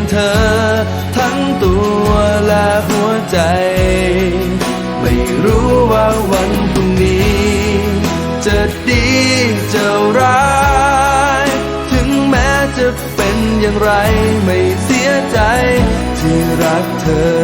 งเธอ ทั้งตัวและหัวใจ ไม่รู้ว่าวันพรุ่งนี้ จะดีจะร้าย ถึงแม้จะเป็นอย่างไรไม่เสียใจที่รักเธอ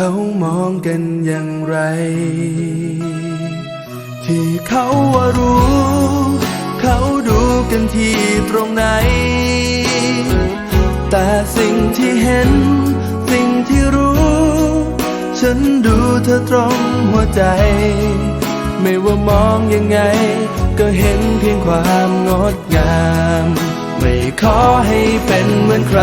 เขามองกันอย่างไร ที่เขาว่ารู้ เขาดูกันที่ตรงไหน แต่สิ่งที่เห็น สิ่งที่รู้ ฉันดูเธอตรงหัวใจ ไม่ว่ามองยังไง ก็เห็นเพียงความงดงาม ไม่ขอให้เป็นเหมือนใคร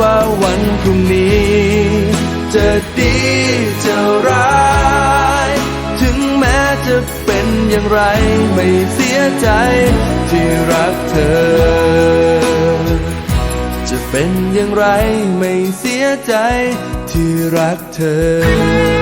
ว่าวันพรุ่งนี้ จะดีจะร้าย ถึงแม้จะเป็นอย่างไรไม่เสียใจที่รักเธอ จะเป็นอย่างไรไม่เสียใจที่รักเธอ